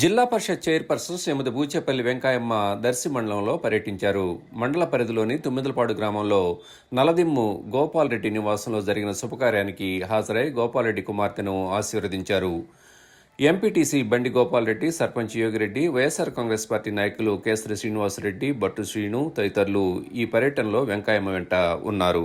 జిల్లా పరిషత్ చైర్పర్సన్ శ్రీమతి బూచేపల్లి వెంకాయమ్మ దర్శి మండలంలో పర్యటించారు. మండల పరిధిలోని తుమ్మిదలపాడు గ్రామంలో నలదిమ్ము గోపాలరెడ్డి నివాసంలో జరిగిన శుభకార్యానికి హాజరై గోపాల్రెడ్డి కుమార్తెను ఆశీర్వదించారు. MPTC Bandi Gopalreddy sarpanch Yogireddy YSR Congress party నాయకులు కేసరి శ్రీనివాసరెడ్డి బట్టు శ్రీను తదితరులు ఈ పర్యటనలో వెంకాయమ్మ వెంట ఉన్నారు.